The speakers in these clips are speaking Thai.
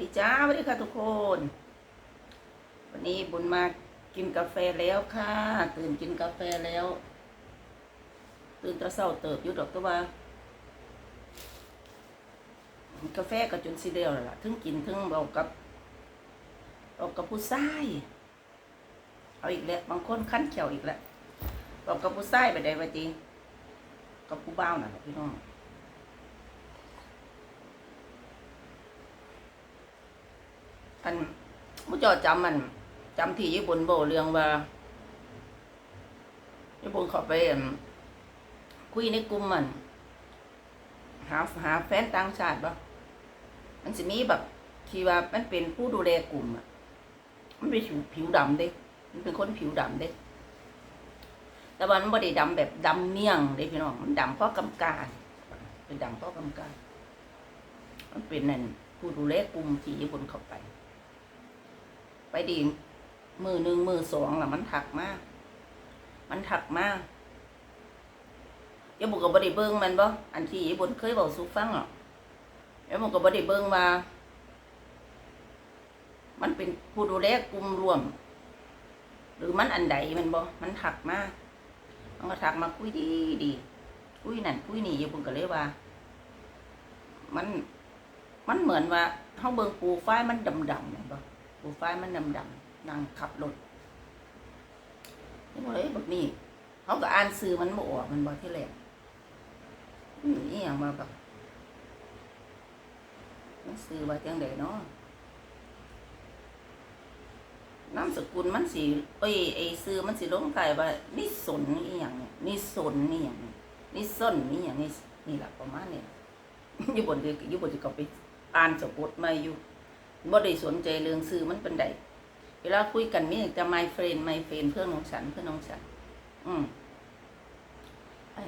ดีจ้าสวัสดีค่ะทุกคน วันนี้บุญมากินกาแฟแล้วค่ะ ตื่นกินกาแฟแล้ว ตื่นตะเศร้าเติบยู่ดอกตัวว่า กาแฟก็จนสิเดียวล่ะถึงกินถึงเอากับเอากับผู้ชายเอาอีกแล้วบางคนขั้นเขียวอีกแล้วเอากับผู้ชายไปได้ปจีกับผู้บ่าวน่ะพี่น้อง อันมุจอจำมันจำที่ญี่ปุ่นโบเรื่องว่าญี่ปุ่นขาไปคุยในกลุ่มมัน หาหาแฟนต่างชาติบ่มันจะมีแบบที่ว่ามันเป็นผู้ดูแลกลุ่มอะ มันเป็นผิวผิวดำเด้มันเป็นคนผิวดำเด้แต่ว่ามันบ่ได้ดำแบบดำเมี่ยงเด้พี่น้อง มันดำเพราะกำการ เป็นดำเพราะกำการ มันเป็นนั่นผู้ดูแลกลุ่มที่ญี่ปุ่นเข้าไป ไปดีมือหนึ่งมือสองล่ะมันถักมาก มันถักมากยายบุกกับบดิเบิ้งมันบ่อันที่ยายบุญเคยบอกสูฟังหรอกยายบุกกับบดิเบิ้งว่า มันเป็นผู้ดูแลกลุ่มรวม หรือมันอันใดมันบ่มันถักมากมันก็ถักมาคุยดีดีคุยนั่นคุยนี่ยายบุญก็เลยว่า มันมันเหมือนว่าเขาเบิ่งปูฝ้ายมันดำดำๆแม่นบ่ ปรไฟล์มันดำดำนั่งขับรถนี่บอกเลยแบบนี้เขาก็อ่านซื้อมันบ่ออกมันบ่ที่แรกอืมนี่อย่างมาแบบมันซื้อว่าจังไดเนาะนามสกุลมันสีเอ้ยไอ้ซื้อมันสีลงท้ายว่านิสนนี่อย่างนี่นิสนนี่อย่างนี่นิสนนี่อย่างนี้นี่แหละประมาณนี้อยู่บนที่อยู่บนที่เขาไปอ่านสะกดมาอยู่ บ่ได้สนใจเรื่องซื้อมันเป็นใดเวลาคุยกันมีแต่ my friend my friend เพื่อนของฉันเพื่อนของฉันอืมไอ้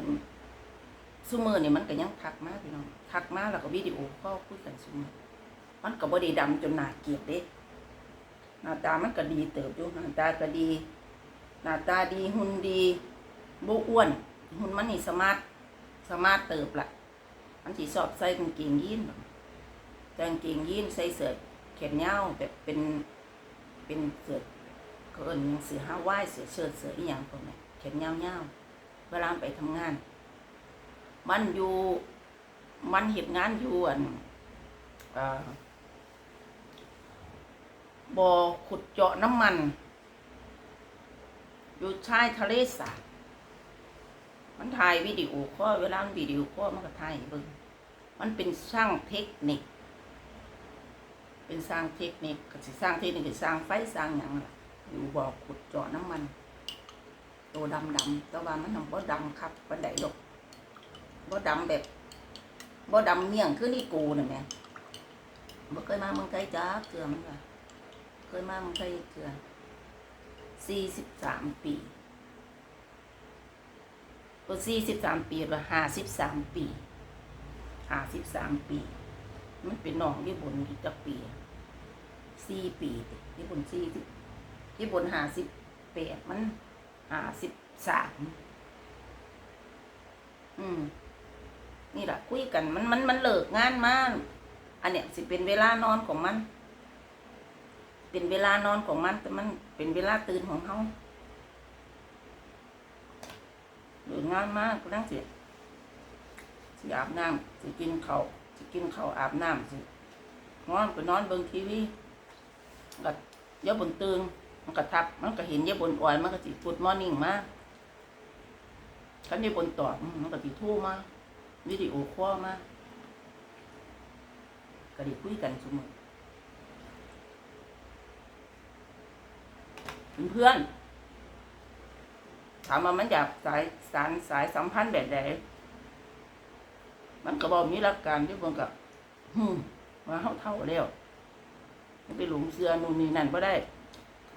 ซูมือนี่ยมันก็ยังทักมาพี่น้องทักมาแล้วก็วิดีโอก็คุยกันซูมือมันก็บ่ได้ดำจนหนาเกียดเด้หน้าตามันก็ดีเติบอยู่หน้าตาก็ดี หน้าตาดีหุ่นดีบ่อ้วนหุ่นมันนี่สมาร์ทสมาร์ทเติบละมันสิชอบใส่กางเกงยีนส์กางเกงยีนใส่เสื้อ ขนยาแบบเป็นเป็นเสื้อเขาเอิ้นหยังเสื้อฮาวายเสือเชิ้ตเสืออีหยังพวกนี้แขนยาวๆเวลาไปทำงาน มันอยู่มันเฮ็ดงานอยู่อันเอ่อบ่อขุดเจาะน้ำมัน อยู่ชายทะเลสาบมันถ่ายวิดีโอคอเวลามันวิดีโอคอมันก็ถ่ายเบิ่งมันเป็นช่างเทคนิค เป็นสร้างเทคนิคก็สิสร้างเทคนิคสร้างไฟสร้างหยังล่ะอยู่บ่อขุดเจาะน้ำมัน ตัวดำดำแต่ว่ามันทำบ่ดำครับปันไดดอกบ่ดำแบบบ่ดำเมี่ยงคือนี่กูน่ะแม่บ่เคยมาเมืองไทยจ้าเกลือมันว่าเคยมาเมืองไทยเกลือสี่สิบสามปีก็สี่สิบสามปีหรือห้าสิบสามปีห้าสิบสามปี มันเป็นน้องญี่ปุ่นจักปีสี่ปีญี่ปุ่นสี่สิบญี่ปุ่นห้าสิบแปดมันห้าสิบสามอืม นี่แหละคุยกันมันมันมันเลิกงานมากอันเนี้ยสิเป็นเวลานอนของมัน เป็นเวลานอนของมัน แต่มันเป็นเวลาตื่นของเขาเลิกงานมากก็นั่งเสิสิอาบน้ำสิกินข้าว สิกินข้าวอาบน้ำสินอนไปนอนเบิ่งทีวีก็ยาบนตื่นมันก็ทับ มันก็เห็นเยาบนอ่อยมันก็สิฟุดมอร์นิ่งมาคันเยาบนตอบมันก็สิทู่มาวิดีโอคอลมาก็ได้คุยกันเสมอเป็นเพื่อนถามว่ามันอยากสายสารสายสัมพันธ์แบบไหน มันก็บอกมีหลักการที่เบิ่งกับฮึมว่าเฮาเท่าแล้วมันไปหลงเสือนู่นนี่นั่นบ่ได้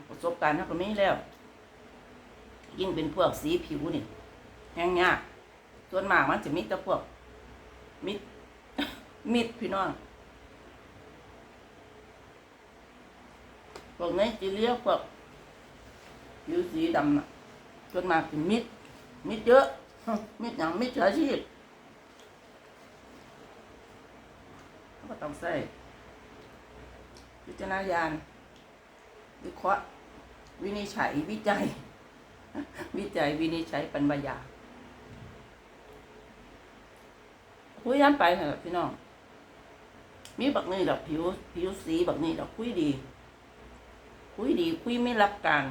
ประสบการณ์เฮาก็มีแล้ว ยิ่งเป็นพวกสีผิวนี่แห้งยากส่วนมากมันจะมีแต่พวก มิดมิดพี่น้องพวกไนจีเรียพวกผิวสีดำนะส่วนมากเป็นมิดมิดเยอะมิดอย่างมิดฉาชีพ ก็ต้องใส่พิจารณญาณวิเคราะห์วินิจฉัยวิจัย วิจัยวินิจฉัยปัญญาคุยย้ำไปเถอะพี่น้อง มีบักนี่ดอกผิว ผิวสีบักนี่ดอกคุยดี คุยดี คุยไม่รับการ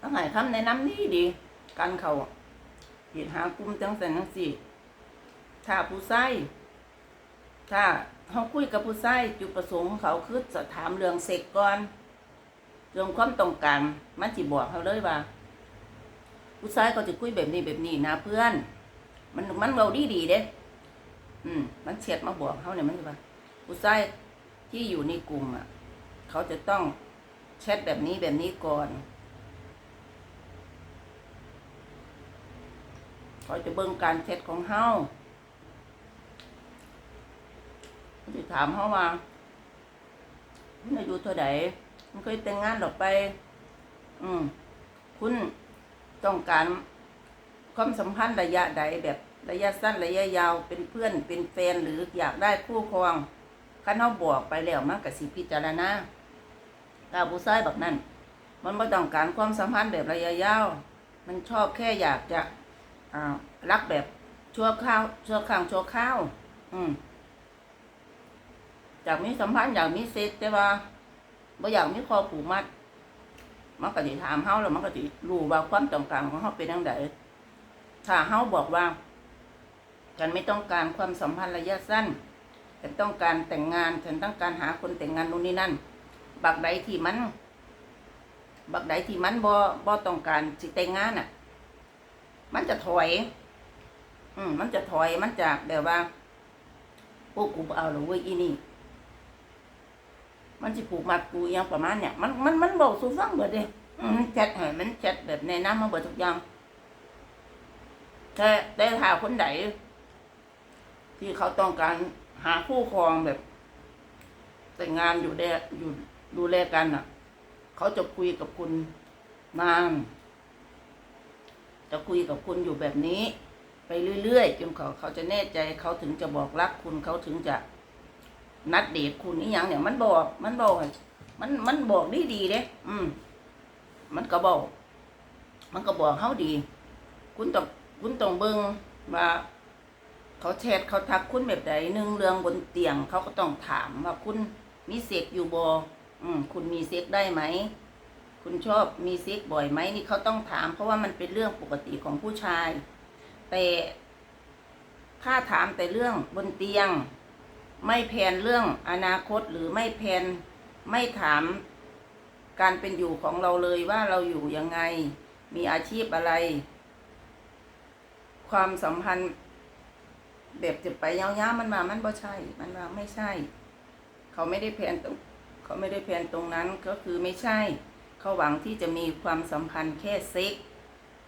ต้องให้คำแนะนำดีดี การเขาเหตุหากลุ่มจังสันจังสี่ ถ้าผู้ใช้ถ้าเขาคุยกับผู้ใช้จุดประสงค์ของเขาคือจะถามเรื่องเซ็กก่อนเรื่องความต้องการมันจิบอกเขาเลยว่า ผู้ชายก็จะคุยแบบนี้แบบนี้นะเพื่อน มันมันเราดีดีเด้ อืม มันเฉียดมาบอกเขาเนี่ยมันจะว่าผู้ชายที่อยู่ในกลุ่มอะ เขาจะต้องแชทแบบนี้แบบนี้ก่อนเขาจะเบิ่งการแชทของเฮาเขาจะ ถามเขาว่าคุณอายุเท่าไหร่คุณเคยแต่งงานหรอกไป อืม คุณต้องการความสัมพันธ์ระยะใดแบบระยะสั้นระยะยาวเป็นเพื่อนเป็นแฟนหรืออยากได้คู่ครองคันเขาบอกไปแล้วมันก็สิพิจารณาถ้าผู้ชายแบบนั้น มันไม่ต้องการความสัมพันธ์แบบระยะยาว มันชอบแค่อยากจะอ่ารักแบบชั่วข้าวชั่วครั้งชั่วข้าว อืม อยากมีสัมพันธ์อยากมีเซ็กแต่ว่าบ่อยากมีคอผูกมัด มันก็สิถามเฮาแล้วมันก็สิรู้ว่าความต้องการของเฮาเป็นจังไดถ้าเฮาบอกว่าฉันไม่ต้องการความสัมพันธ์ระยะสั้นฉันต้องการแต่งงานฉันต้องการหาคนแต่งงานนู่นนี่นั่น บักใดที่มัน บักใดที่มันบ่บ่ต้องการสิแต่งงานอะ มันจะถอย อืมมันจะถอยมันจะแบบว่าพวกกูเอาหรอเว้ยอีนี่ มันสิผูกมัดกูยังประมาณเนี่ยมันมันมันบอกสูฟังเบิดเด้อืมมันแชทให้มันแชทแบบแนะนำมาเบิดทุกอย่างแต่แต่ถ้าคนใดที่เขาต้องการหาคู่ครองแบบ แต่งงานอยู่แดอยู่ดูแลกันอะ เขาจะคุยกับคุณนานจะคุยกับคุณอยู่แบบนี้ ไปเรื่อยๆจนเขาเขาจะแน่ใจเขาถึงจะบอกรักคุณเขาถึงจะ นัดเดทคุณนี่ยังเนี่ยมันบอก มันบอกมันมันบอกดีดีเด้ อืม มันก็บอก มันก็บอกเขาดี คุณต้องคุณต้องเบิ่งว่าเขาแชทเขาทักคุณแบบใดหนึ่งเรื่องบนเตียง เขาก็ต้องถามว่าคุณมีเซ็กอยู่บอืม คุณมีเซ็กได้ไหม คุณชอบมีเซ็กบ่อยไหมนี่เขาต้องถาม เพราะว่ามันเป็นเรื่องปกติของผู้ชาย แต่ถ้าถามแต่เรื่องบนเตียง ไม่แพนเรื่องอนาคตหรือไม่แพนไม่ถามการเป็นอยู่ของเราเลยว่าเราอยู่ยังไง มีอาชีพอะไร ความสัมพันธ์แบบจะไปยาวๆมันมามันบ่ใช่ มันมาไม่ใช่ เขาไม่ได้แพนตรงเขาไม่ได้แพนตรงนั้นก็คือไม่ใช่ เขาหวังที่จะมีความสัมพันธ์แค่เซ็ก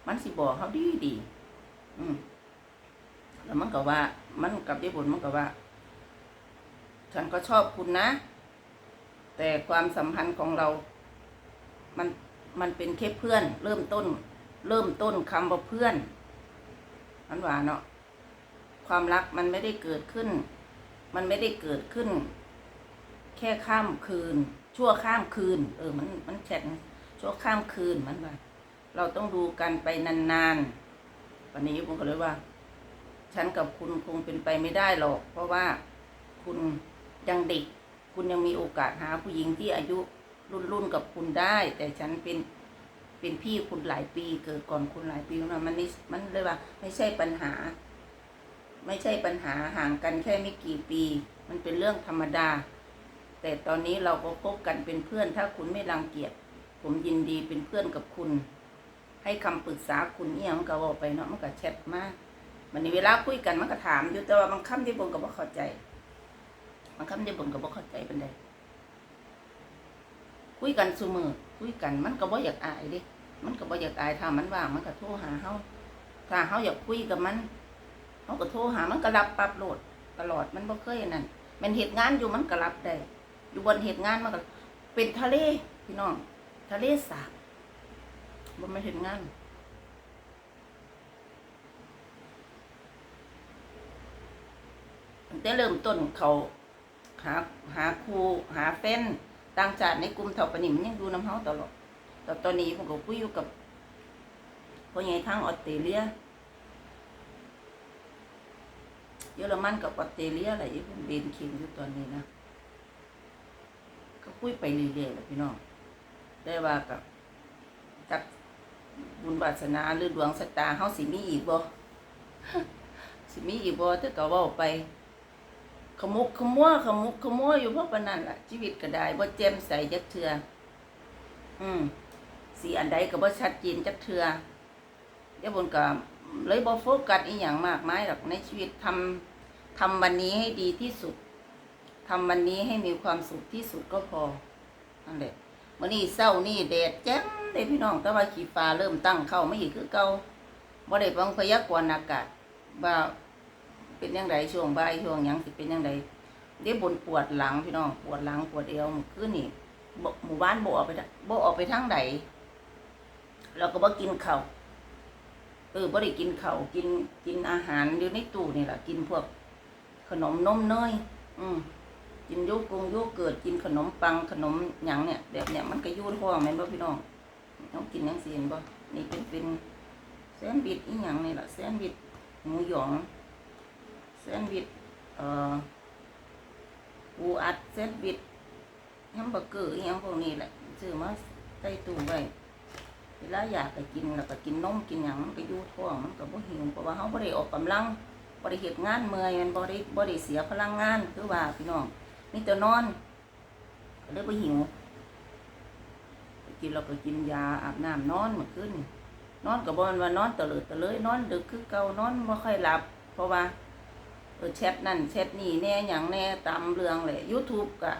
มันสิบอกเขาดีดี อืมแล้วมันก็ว่า มันกับญี่ปุ่นมันก็ว่า ฉันก็ชอบคุณนะ แต่ความสัมพันธ์ของเรา มันมันเป็นแค่เพื่อน เริ่มต้น เริ่มต้นคำว่าเพื่อนมันหว่าเนาะความรักมันไม่ได้เกิดขึ้น มันไม่ได้เกิดขึ้น แค่ข้ามคืน ชั่วข้ามคืน เออ มันมันแชทนะชั่วข้ามคืนมันว่าเราต้องดูกันไปนานๆวันนี้ผมก็เลยว่า ฉันกับคุณคงเป็นไปไม่ได้หรอก เพราะว่าคุณ ยังเด็ก คุณยังมีโอกาสหาผู้หญิงที่อายุรุ่นรุ่นๆกับคุณได้ แต่ฉันเป็นเป็นพี่คุณหลายปี เกิดก่อนคุณหลายปีนะมันนี่มันเลยว่า ไม่ใช่ปัญหา ไม่ใช่ปัญหาห่างกันแค่ไม่กี่ปี มันเป็นเรื่องธรรมดา แต่ตอนนี้เราก็คบกันเป็นเพื่อน ถ้าคุณไม่รังเกียจผมยินดีเป็นเพื่อนกับคุณ ให้คำปรึกษาคุณเนี่ยมันก็บอกไปเนาะมันก็แชทมากมันนี้เวลาคุยกันมันก็ถามอยู่แต่ว่าบางคำที่ผมก็บ่เข้าใจ บางคำที่ผมก็บ่เข้าใจเป็นไดคุยกันซุมือคุยกัน มันก็บ่อยากอายเดิมันก็บ่อยากอายถ้ามันว่างมันก็โทรหาเฮาถ้าเฮาอยากคุยกับมันเฮาก็โทรหามันก็รับปั๊บโหลดตลอดมันบ่เคยนั่นมันเหตุงานอยู่มันก็รับได้อยู่บนเหตุงานมันก็เป็นทะเลพี่น้อง ทะเลสาบบ่ม่นเหตุงานแต่เริ่มต้นเขา หาหาครูหาแฟนต่างชาติในกลุ่มเท่าปนิมยังดูน้ำเฮาตลอดแต่ตอนนี้ผมก็คุยอยู่กับพ่อใหญ่ทางออสเตรเลียเยอรมันกับออสเตรเลียอะไรยู่ผมเบนเข็มอยู่ตอนนี้นะก็คุยไปเรื่อยๆแหละพี่น้องได้ว่ากับจากบุญวาสนาหรือดวงชะตาเฮาสิมีอีกบ่สิมีอีกบ่ถ้าก็ว้าไป ขมุกขมัวขมุกขมัวอยู่เพราะปานนั้นล่ะ ชีวิตก็ได้บ่แจ่มใสจักเทืออืมสีอันใดก็บ่ชัดเจนจักเทือเดี๋ยวบนก็เลยบ่โฟกัสอีหยังมากมายหรอกในชีวิตทำทำวันนี้ให้ดีที่สุดทำวันนี้ให้มีความสุขที่สุดก็พอนั่นแหละมื้อนี้เช้านี่แดดแจ่มเลยพี่น้อง แต่ว่าขี้ฟ้าเริ่มตั้งเข้าไมาอีกคือเก่าบ่ได้ฟังพยากรณ์อากาศว่า เป็นยังไงช่วงบ่ายช่วงหยังสิเป็นยังไงเดี๋ยวบนปวดหลังพี่น้องปวดหลังปวดเอวขึ้นนี่หมู่บ้านโบออกไปทางบ่ออกไปทางใดเราก็บ่กินเข้าเออบ่ได้กินเข้ากินกินอาหารอยู่ในตู้นี่แหละกินพวกขนมนมเนยอืมกินโยกงโยเกิร์ตกินขนมปังขนมหยังเนี่ยแบบเนี้ยมันก็อยูท้องแม่นบ่พี่น้องต้องกินจังซี่เห็นบ่นี่เป็นเป็นแซนด์วิชอีหยังนี่แหละแซนด์วิชหมูหยอง แซนด์วิชเอ่อปูอัดแซนด์วิชแฮมเบอร์เกอร์อหยังพวกนี้แหละซื้อมาใส่ตู้ไว้เวลาอยากก็กินแล้วก็กินนมกินหยังมันก็อยู่ท้องมันก็บ่หิวเพราะว่าเฮาบ่ได้ออกกำลังบ่ได้เฮ็ดงานเมื่อยมันบ่ได้บ่ได้เสียพลังงานคือว่าพี่น้องมีแต่นอนก็เลยบ่หิวกินแล้วก็กินยาอาบน้ำนอนเมื่อคืนนี่นอนก็บ่แม่นว่านอนตะเลิดตะเลยนอนดึกคือเก่านอนบ่ค่อยหลับ เพราะว่า เออแชทนั่นแชทนี่แน่หยังแน่ตามเรื่องเลย YouTube ก็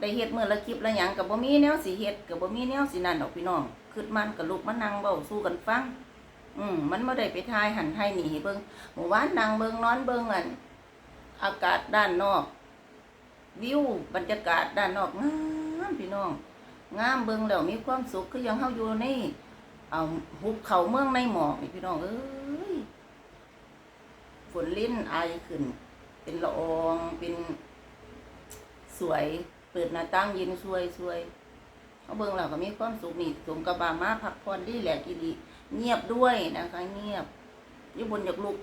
ได้เฮ็ดมื้อละคลิปละหยังก็บ่มีแนวสิเฮ็ดก็บ่มีแนวสินั่นดอกพี่น้องคิดมันก็ลุกมานั่งเว้าสู้กันฟัง อืมมันบ่ได้ไปทายหันทายนี่ให้เบิ่งเมื่อวานนั่งเบิ่งนอนเบิ่งอันอากาศด้านนอก วิวบรรยากาศด้านนอกงามพี่น้องงามเบิ่งแล้วมีความสุขคือยังเฮาอยู่ในเอาหุบเขาเมืองในหมอกนี่พี่น้องเอ้ย ฝนลิ้นไอายขึ้น เป็นละออง เป็นสวย เปิดหน้าต่างเยินสวยสวยเขาเบิ่งแล้วก็มีความสุขนี่สมกับบามาพักผ่อนดีแหละกีดีเงียบด้วยนะคะ เงียบอยู่บนอยากลุก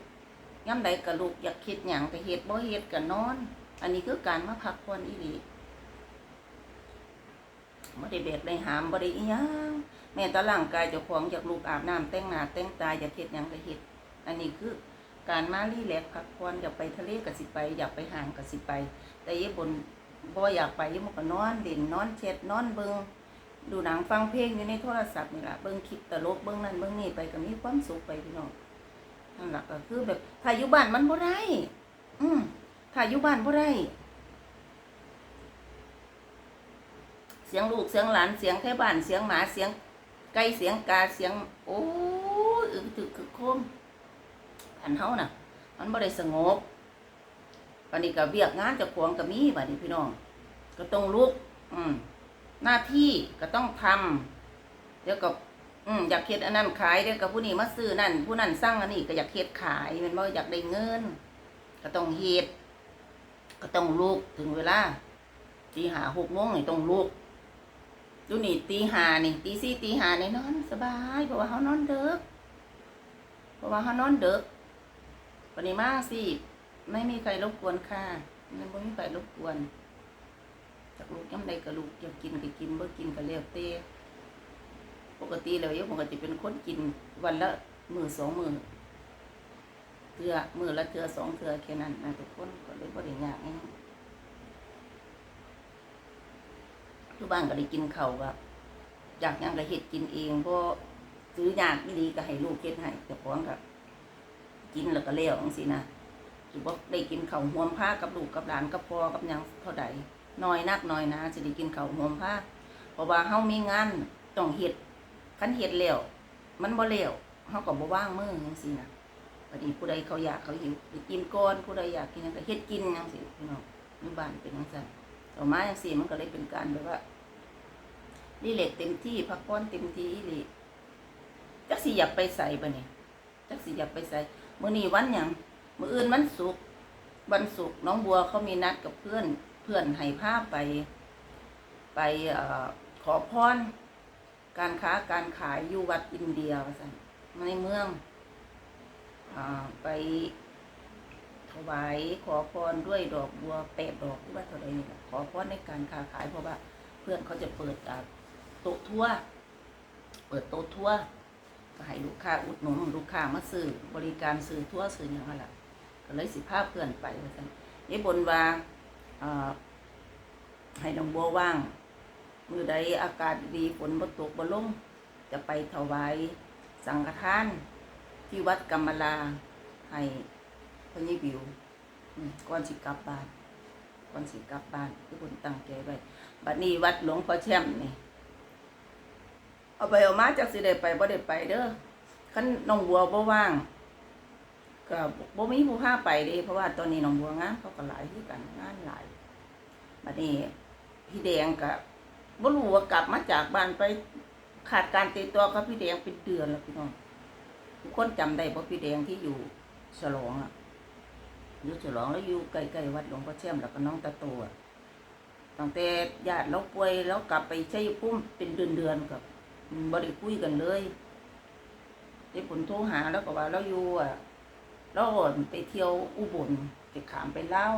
ย่ำใดก็ลุกอยากคิดหยังก็เฮ็ดบ่เฮ็ดก็นอน อันนี้คือการมาพักผ่อนอีหลีบ่ได้แบกได้หามบ่ได้อีหยังแม้แต่ร่างกายเจ้าของอยากลุกอาบน้ำแต่งหน้าแต่งตาอยากเฮ็ดหยังก็เฮ็ดอันนี้คือ การมารีแลกพักผ่อนอยากไปทะเลก็สิไป อยากไปห่างก็สิไป แต่ยี่บนบ่อยากไปยี่มันก็นอนเด่นนอนเช็ดนอนเบิงดูหนังฟังเพลงอยู่ในโทรศัพท์นี่แหละเบิงคลิปตลกเบิงนั่นเบิงนี่ไปก็มีความสุขไปพี่น้องนั่นแหละก็คือแบบถ้าอยู่บ้านมันบ่ได้ อืมถ้าอยู่บ้านบ่ได้ เสียงลูกเสียงหลานเสียงแค่บ้านเสียงหมาเสียงไก่เสียงกาเสียง โอ้ยอึกถึกคือโคม อันเฮาน่ะ มันบ่ได้สงบปันนี้ก็เวียกงานจะขวงก็มีบัดนี้พี่น้อง ก็ต้องลุก อืม หน้าที่ก็ต้องทำเดี๋ยวก็อืมอยากเฮ็ดอันนั้นขายเดี๋ยวก็ผู้นี้มาซื้อนั่น ผู้นั้นสั่งอันนี้ก็อยากเฮ็ดขายมันบ่อยากได้เงิน ก็ต้องเฮ็ดก็ต้องลุกถึงเวลาตีห้าหกโมงนี่ต้องลุกดูนี่ตีห้านี่ตีสี่ตีห้านี่นอน สบายเพราะว่าเขานอนเด็กเพราะว่าเขานอนเด็ก ปริมาสิ ไม่มีใครรบกวนค่ะมันไม่มีใครรบกวน จากลูกย้ำใดกับลูกอยากกินก็กินบ่กินก็แล้วแต่ปกติแล้วยผมก็จะเป็นคนกินวันละมือสองมือเทือมือละเทือสองเทือแค่นั้นนะทุกคนก็เลยบ่ได้ยากอิหยังทุกบ้านก็ได้กินเข้าวก็อยากยังก็เฮ็ดกินเองเพราะซื้อยากอีหลีก็ให้ลูกเฮ็ดให้เจ้าของก็ กินแล้วก็เลี้ยวจังซี่นะถือว่าได้กินข้าวหวมผ้ากับลูกกับหลานกับพ่อกับยังเท่าใดน้อยนักน้อยนะสิได้กินข้าวหวมผ้าเพราะว่าเฮามีงานต้องเฮ็ดคันเฮ็ดแล้วมันบ่แล้วเฮาก็บ่ว่างมือจังซี่นะบัดนี้ผู้ใดเขาอยากเขาหิวไปกินก่อนผู้ใดอยากกินหยังก็เฮ็ดกินจังซี่พี่น้องอยู่บ้านเป็นจังซั่นต่อมาจังซี่มันก็เลยเป็นการแบบว่ารีแลกเต็มที่พักผ่อนเต็มที่อีหลีจักสิอยากไปใส่บัดนี้จักสิอยากไปใส่ มื้อนี้วันหยังมื้ออื่นวันศุกร์วันศุกร์น้องบัวเขามีนัดกับเพื่อนเพื่อนให้ภาพไป ไปอขอพรการค้าการขายอยู่วัดอินเดียว่าซั่นในเมืองอไปถวายขอพรด้วยดอกบัวแปดดอกหรือว่าเท่าไรนี่ขอพรในการค้าขายเพราะว่า เพื่อนเขาจะเปิดโต๊ะทั่ว เปิดโต๊ะทั่ว ให้ลูกค้าอุดหนุนลูกค้ามาซื้อบริการซื้อทั่วซื้ออย่างนั้นแหละก็เลยสิพาเพื่อนไปว่าซั่นยายบนว่าให้น้องบัวว่าง มือใดอากาศดีฝนบ่ตกบ่ลงจะไปถวายสังฆทาน ที่วัดกรรมลาให้พระยิบิวก่อนสิกลับบ้านก่อนสิกลับบ้านที่คนตั้งใจไว้บัดนี้วัดหลวงพ่อแช่มนี่ เอาไปเอามาจากสิได้ไปบ่ได้ไปเด้อคันน้องบัวบ่ว่างก็บ่มีผู้พาไปเด้เพราะว่าตอนนี้น้องบัวงานเขาก็หลายคือกันงานหลายบัดนี้พี่แดงก็บ่รู้ว่ากลับมาจากบ้านไปขาดการติดต่อกับพี่แดงเป็นเดือนแล้วพี่น้องทุกคนจำได้บ่พี่แดงที่อยู่ฉลองอะอยู่ฉลองแล้วอยู่ใกล้ๆวัดหลวงพ่อแช่มแล้วก็น้องตาโตอะตั้งแต่ญาติเราป่วยแล้วกลับไปใชัยภูมิเป็นเดือนๆกับ บ่ได้คุยกันเลยได้ผลโทรหาแล้วก็ว่าเราอยู่อะเราไปเที่ยวอุบลไปขามไปเล่าว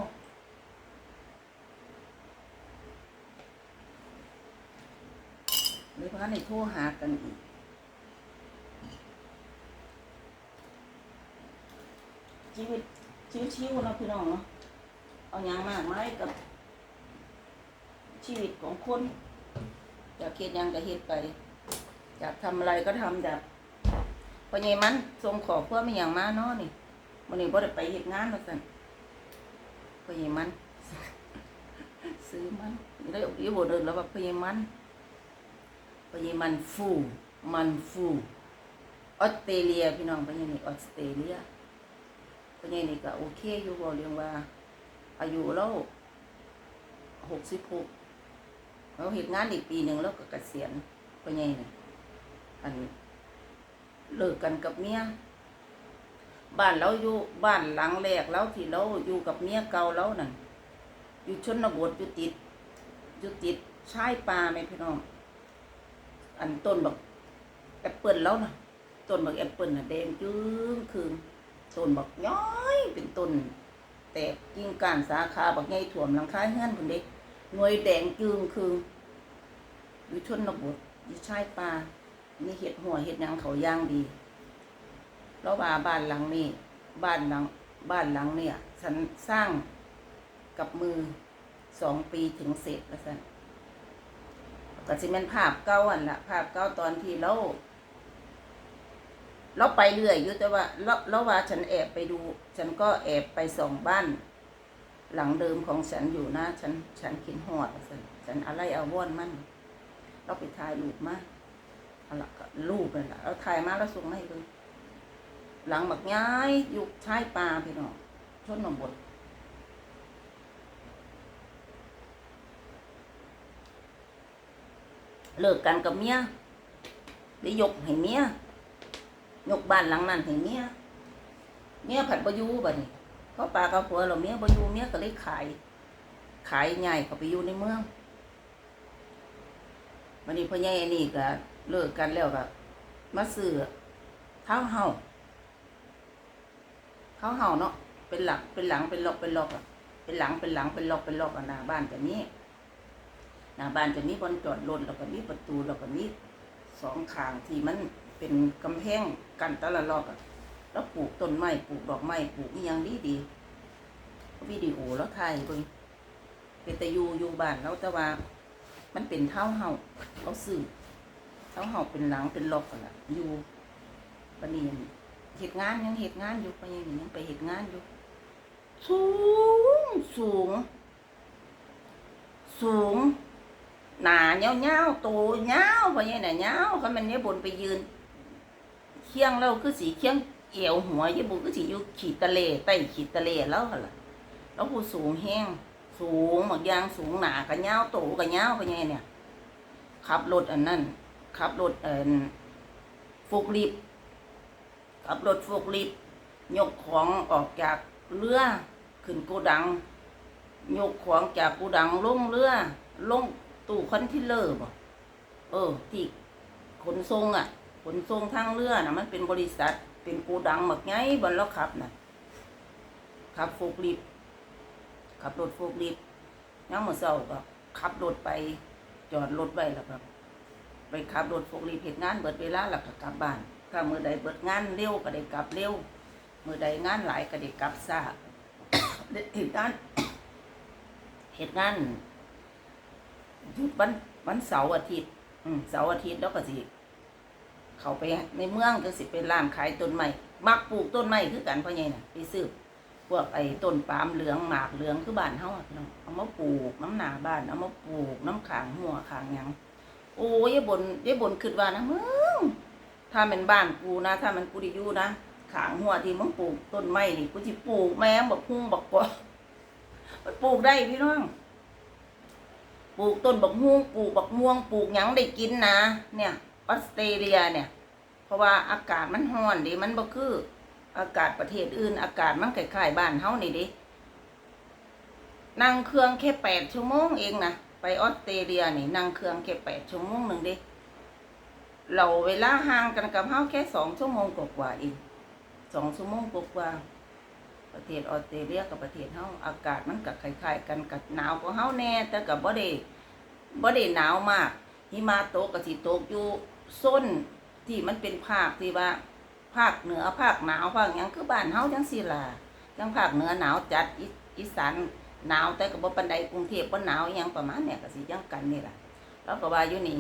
เลยพาในโทรหากันอีกชีวิตชิวๆเนาะพี่น้องเนาะเอาอย่างมากไหมกับชีวิตของคนอยากเฮ็ดยังก็เฮ็ดไป อยากทำอะไรก็ทำจากพอใหญ่มันส่งขอเพื่อไม่อย่างมาเนาะนี่วันนี้บ่ได้ไปเฮ็ดงานว่าซั่นพอใหญ่มัน ซื้อมันได้อยู่บ่เดินแล้วว่าพอใหญ่มันพอใหญ่มันฟูมันฟูออสเตรเลียพี่น้องพอใหญ่นี่ออสเตรเลียพอใหญ่นี่ก็โอเคอยู่บ่เรียกว่า อายุแล้ว66เราเฮ็ดงานอีกปีหนึ่งแล้วก็เกษียณพอใหญ่นี่ อันเลิกกันกับเมียบ้านเราอยู่บ้านหลังแรกแล้วที่เราอยู่กับเมียเก่าเรานั่นอยู่ชนบทอยู่ติดอยู่ติดชายป่าไหมพี่น้อง อันต้นบักแอปเปิลแล้วนะต้นบักแอปเปิลน่ะแดงจึ้งคืนต้นบักย้อยเป็นต้นแตกกิ่งก้านสาขาบักใหญ่ถ่วมหลังคาเฮือนคนเด็กหน่วยแดงจึ้งคืนอยู่ชนบทอยู่ชายป่า นี่เห็ดหัวเห็ดยังเขาย่างดีแล้วว่าบ้านหลังนี้ บ้านหลัง บ้านหลังเนี่ย ฉันสร้างกับมือสองปีถึงเสร็จแล้วสันก็สิเป็นภาพเก่าอันละภาพเก่าตอนที่เราเราไปเรื่อยอยู่แต่ว่าเราเราว่าฉันแอบไปดู ฉันก็แอบไปส่องบ้าน หลังเดิมของฉันอยู่นะ ฉัน ฉันขินหอดฉันฉันอะไรเอาว่อนมันเราไปถ่ายรูปมา อาละก็รูปนั่นละเอาถ่ายมาแล้วส่งมาให้ดูหลังบักย้ายอยู่ชายป่าพี่น้องชนบทเลิกกันกับเมียได้ยกให้เมียยกบ้านหลังนั้นให้เมียเมียผัดบอยูบัดนี้เขาป่าเขาผัวเราเมียบอยูเมียก็เลยขาย ขายใหญ่เขาไปอยู่ในเมืองวันนี้พ่อใหญ่อันนี้ก็ เลิกกันแล้วก็มาซื้อเท้าวเฮาเท้าวเฮาเนาะเป็นหลังเป็นหลังเป็นลอกเป็นลอกอะเป็นหลังเป็นหลังเป็นลอกเป็นลอกอะหน้าบ้านจะมีหน้าบ้านจะมีบอนจอดรถแล้วก็มีประตูแล้วก็มีสองข้างที่มันเป็นกำแพงกันแตละลอกอะแล้วปลูกต้นไม้ปลูกดอกไม้ปลูกอีหยังดีดีวิดีโอแล้วถ่ายเบิ่งเป็นแต่อยู่อยู่บ้านแล้วแต่ว่า มันเป็นเท้าเฮาเขาซื้อ เท้าเฮาเป็นหลังเป็นล็อกกันละอยู่ปานนีเหตุงานยังเหตุงานอยู่ไปยังยังไปเหตุงานอยู่ สูงสูง สูงหนาเงี้ยวเงี้ยวโตเงี้ยวไปยังไหนเงี้ยวเขามันเนี้ยบนไปยืนเคียงเราคือสีเคียงเอวหัวยี่บุคือสีอยู่ขีดตะเลใต้ขีดตะเลแล้วหั่นล่ะแล้วผู้สูงแห้ง สูงหมากยางสูงหนากันยาวโตกันยาวไปไงเนี่ยขับรถอันนั้น ขับรถเอ่อฟกลิฟขับรถฟกลิฟยกของออกจากเรือขึ้นโกดัง ยกของจากโกดังลงเรือลงตู้คอนเทนเนอร์บ่เออ ที่ขนส่งอะ ขนส่งทางเรือนะมันเป็นบริษัท เป็นโกดังหมักไงบนเราขับน่ะขับโฟกลิฟขับรถโฟกลิฟต์ย่ามมื้อเช้าก็ขับรถไปจอดรถไว้แล้วก็ ไปขับรถโฟกลิฟต์เฮ็ดงานเบิดเวลาแล้วก็กลับบ้านถ้ามือใดเบิดงานเร็วก็ได้กลับเร็วมือใดงานหลายก็ได้กลับช้าเฮ็ดงานเฮ็ดงานหยุดวันวันเสาร์อาทิตย์เสาร์อาทิตย์แล้วก็สิเขาไปในเมืองก็สิเป็นร้านขายต้นไม้มักปลูกต้นไม้คือกันพ่อใหญ่น่ะไปซื้อพวกไอ้ต้นปาล์มเหลืองหมากเหลืองคือบ้านเฮาอะพี่น้องเอามาปลูกน้ำหนาบ้านเอามาปลูกน้ำขางหัวขางยัง โอ้ยยายบนยายบนคิดว่านะมึงถ้าเป็นบ้านกูนะ ถ้ามันกูได้อยู่นะขางหัวที่มึงปลูกต้นไม้นี่กูสิปลูกแม่งบักฮุ่งบักกวามันปลูกได้พี่น้องปลูกต้นบักฮุ่งปลูกบักม่วงปลูกหยังได้กินนะเนี่ยออสเตรเลียเนี่ย เพราะว่าอากาศมันร้อนดิมันบ่คือ อากาศประเทศอื่น อากาศมันคล้ายๆบ้านเฮานี่ดินั่งเครื่องแค่แปดชั่วโมงเองนะ ไปออสเตรเลียนี่นั่งเครื่องแค่แปดชั่วโมงหนึ่งดิเราเวลาห่างกันกับเฮาแค่สองชั่วโมงกว่าๆเองสองชั่วโมงกว่าประเทศออสเตรเลียกับประเทศเฮาอากาศมันก็คล้ายๆกันกับหนาวกว่าเฮาแน่ แต่ก็บ่ได้บ่ได้หนาวมากหิมะตกก็สิตกอยู่ส้นที่มันเป็นภาคที่ว่าภาคเหนือภาคหนาวภาคยังคือบ้านเฮาจังซี่ล่ะจังภาคเหนือหนาวจัดอีสาน หนาวแต่ก็บ่ปานใดกรุงเทพบ่หนาวอิหยังประมาณเนี้ยก็สิจังกันนี่ล่ะแล้วก็ว่าอยู่นี่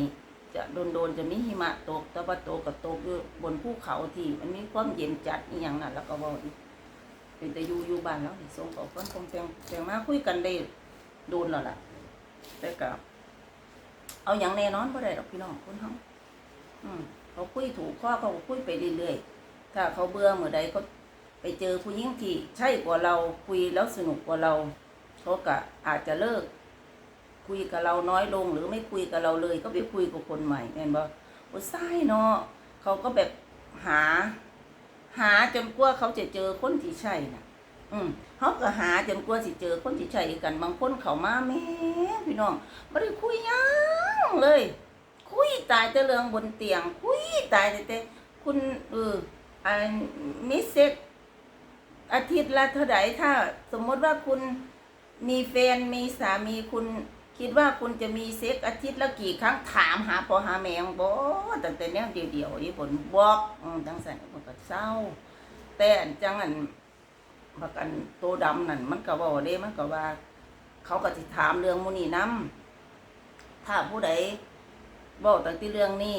จะโดนๆจะมีหิมะตก แต่ว่าตกก็ตกอยู่บนภูเขาที่มันมีความเย็นจัดอีหยังน่ะแล้วก็เว้าอีกเป็นแต่อยู่อยู่บ้านแล้วนี่ส่งขอคนคงแปลงแปลงมาคุยกันได้โดนแล้วล่ะแต่ก็เอาอย่างแน่นอนบ่ได้ดอกพี่น้องคนเฮาอืมเขาคุยถูกข้อเขาคุยไปเรื่อยๆถ้าเขาเบื่อเมื่อใดเขาไปเจอผู้หญิงที่ใช่กว่าเราคุยแล้วสนุกกว่าเรา เขาก็อาจจะเลิก คุยกับเราน้อยลงหรือไม่คุยกับเราเลย ก็ไปคุยกับคนใหม่แม่นบ่โอ้ใช่เนาะเขาก็แบบหา หาจนกว่าเขาจะเจอคนที่ใช่น่ะ อืมเขาก็หาจนกว่าสิเจอคนที่ใช่กัน บางคนเขามาแม่พี่น้องไม่ได้คุยยังเลย คุยตายแต่เรื่องบนเตียง คุยตายแต่แต่คุณเอออันมิเซ็กอาทิตย์ละเท่าไหร่ถ้า สมมติว่าคุณ มีแฟนมีสามีคุณคิดว่าคุณจะมีเซ็กอาทิตย์ละกี่ครั้งถามหาพอหาแมงบ่ตั้งแต่แนวเดียวๆยี่ผลบอกอืมจังสันมันก็เศร้า แต่จังอันบักอันโตดำนั่นมันก็เว่าเด้มันก็ว่า เขาก็สิถามเรื่องมูนี่นํถ้าผู้ใดเว้าตั้งที่เรื่องนี้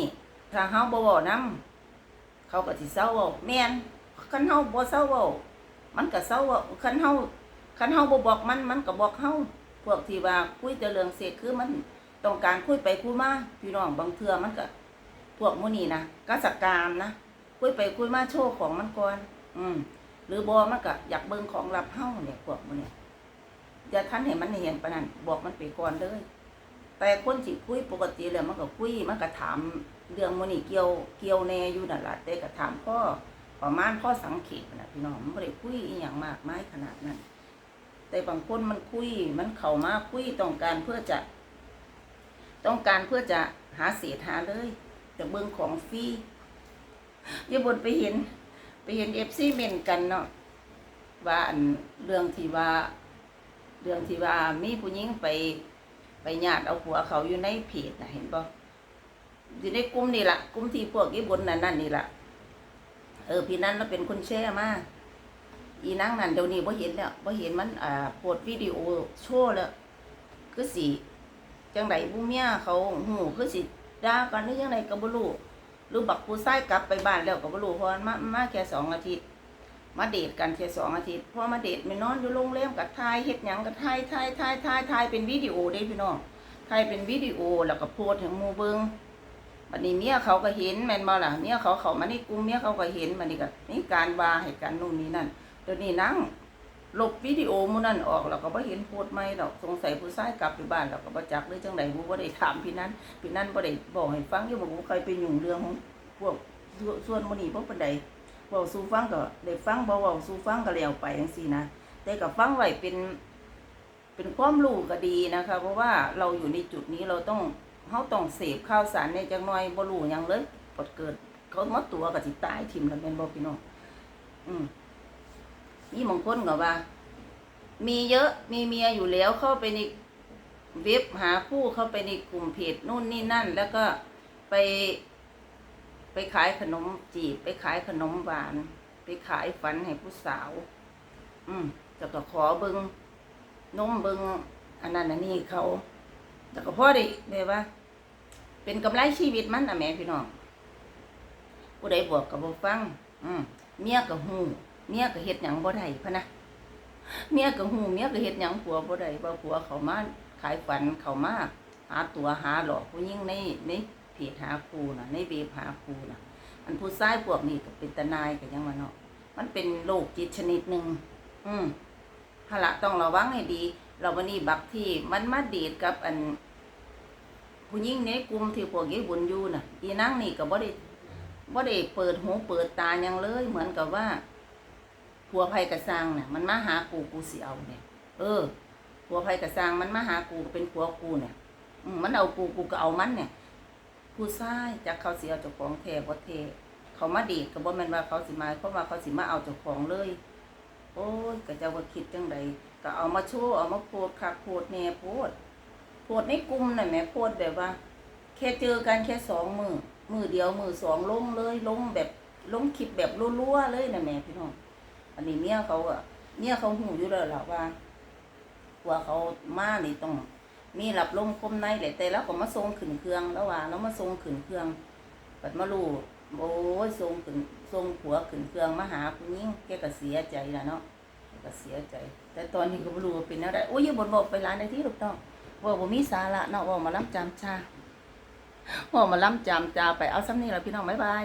ถ้าเฮาบ่เว้านํเขาก็สิเศร้าเว้าแม่นคันเฮาบ่เศร้ามันก็เศร้าเว้าคันเฮา คันเฮาบ่บอกมันมันก็บอกเฮาพวกที่ว่าคุยแต่เรื่องเสกคือมันต้องการคุยไปคุยมาพี่น้องบางเทื่อมันก็ พวกมูนี่นะก็สกามนะคุยไปคุยมาโชว์ของมันก่อนอืม หรือบอมันก็อยากเบิ่งของรับเฮาเนี่ยพวกมันเนี่ยอย่าทันให้มันเห็นปานนั้นบอกมันไปก่อนเลย แต่คนสิคุยปกติแล้วมันก็คุยมันก็ถามเรื่องมันนี่เกี่ยวเกี่ยวแน่อยู่นั่นล่ะแต่ก็ถามข้อประมาณข้อสังเกตนะพี่น้องมันบ่ได้คุยอีหยังมากไมายขนาดนั้น แต่บางคนมันคุย มันเข้ามาคุยต้องการเพื่อจะ ต้องการเพื่อจะหาเศษหาเลยจะเบิ่งของฟรีอย่าบนไปเห็น ไปเห็นเอฟซีเมนกันเนาะว่าอันเรื่องที่ว่า เรื่องที่ว่ามีผู้หญิงไปไปญาติเอาผัวเขาอยู่ในเพจนะเห็นปะอยู่ในกลุ่มนี่แหละกลุ่มที่พวกญี่ปุ่นนั่นนั่นนี่แหละเออพี่นั้นเราเป็นคนแชร์มาก อีนั่งนั่นเดี๋ยวนี้บ่เห็นแล้วบ่เห็นมันอ่าโพสต์วิดีโอโชว์แล้วคือสิจังไดผู้เมียเขาหูคือสิด่ากันหรือยังไงก็บ่รู้หรือบักผู้ชายกลับไปบ้านแล้วก็บ่รู้เพราะมันมามาแค่สองอาทิตย์ มาเดทกันแค่สองอาทิตย์พอมาเดทไม่นอนอยู่โรงแรมกับทายเฮ็ดหยังกับทายทายทายทายทายเป็นวิดีโอเด้พี่น้องทายเป็นวิดีโอแล้วก็โพสต์ให้หมู่เบิงบัดนี้เมียเขาก็เห็นแม่นบ่ล่ะเมียเขาเขามาในกลุ่มเมียเขาก็เห็นบัดนี้ก็มีการว่าให้กันนู่นนี่นั่น เดี๋ยวนี้นั่งลบวิดีโอมูนั่นออกแล้วก็บ่เห็นโพสต์ใหม่ดอกสงสัยผู้ชายกลับไปบ้านแล้วก็บ่จักหรือจังไดบ่บ่ได้ถามพี่นั้นพี่นั้นบ่ได้บอกให้ฟังอยู่บ่รู้ใครไปยุ่งเรื่องของพวกส่วนหมู่นี้บ่ปานใดเว้าสู่ฟังก็ได้ฟังบ่เว้าสู่ฟังก็แล้วไปจังซี่นะแต่กับฟังไว้เป็น เป็นความรู้ก็ดีนะคะ เพราะว่าเราอยู่ในจุดนี้เราต้องเฮาต้องเสพข่าวสารในจักหน่อยบ่รู้หยังเลยปดเกิดเขามาตัวก็สิตายทิ่มแล้วแม่นบ่พี่น้องอืม นี่บางคนก็ว่า มีเยอะมีเมียอยู่แล้วเข้าไปในเว็บหาคู่เข้าไปในกลุ่มเพจนู่นนี่นั่น แล้วก็ไป ไปขายขนมจีบ ไปขายขนมหวาน ไปขายฝันให้ผู้สาว อืมจะก็ขอเบิงนมเบิงอันนั้นอันนี้เขาแต่ก็พ่อได้แบบว่า เป็นกำไรชีวิตมันนะแม่พี่น้องผู้ใดบอกกับบ่ฟัง อืมเมียก็หู เมียก็เฮ็ดหยังบ่ได้พะนะเมียก็หูเมียก็เฮ็ดหยังผัวบ่ได้ว่าผัวเขามาขายฝันเขามาหาตัวหาหลอกผู้หญิงในในเพจหาครูน่ะ ในเว็บหาครูน่ะ อันผู้ชายพวกนี้ก็เป็นตนายก็ยังว่าเนาะมันเป็นโรคจิตชนิดหนึ่งอืมหนละต้องระวังให้ดี เราวันนี้บักที่มันมาดีดกับอันผู้หญิงในกลุ่มที่พวกยี่บุญอยู่น่ะ อีนั่งนี่ก็บ่ได้บ่ได้เปิดหูเปิดตายังเลย เหมือนกับว่า ผัวภัยกระซังน่ะมันมาหากูกูสิเอาเนี่ยเออผัวภัยกระซังมันมาหากูเป็นผัวกูเนี่ยมันเอากูกูก็เอามันเนี่ยผู้ชายจากเขาสิเอาเจ้าของแท้บ่แท้เขามาดีก็บ่แม่นว่าเขาสิมาเพราะว่าเขาสิมาเอาเจ้าของเลย โอ้ยก็เจ้าว่าคิดจังใดก็เอามาโชว์เอามาโพดคักโพดแหน่โพดโพดในกลุ่มน่ะแม่โพดแบบว่า แค่เจอกันแค่สองมือมือเดียวมือสองลงเลยลงแบบลงคลิปแบบรัวๆเลยน่ะแม่พี่น้อง อันนี้เมียเขาอะเมียเขาหูอยู่แล้วล่ะว่าว่าเขามานี่ต้องมีหลับลมคมในแหละแต่แล้วก็มาทรงขึ้นเครื่องแล้วว่าแล้วมาทรงขึ้นเครื่องปัดมาลูโอ้ยทรงขึ้นทรงผัวขึ้นเครื่องมาหาผู้หญิงแกก็เสียใจละเนาะก็เสียใจ แต่ตอนนี้ก็บ่รู้ว่าเป็นอะไรโอ้ยอย่าบ่นบอกไปร้านในที่ถูกต้องว่าบ่มีสาระเนาะว่ามาล้ำจำชาว่ามาล้ำจำจาไปเอาซ้ำนี่ละพี่น้องบ๊ายบาย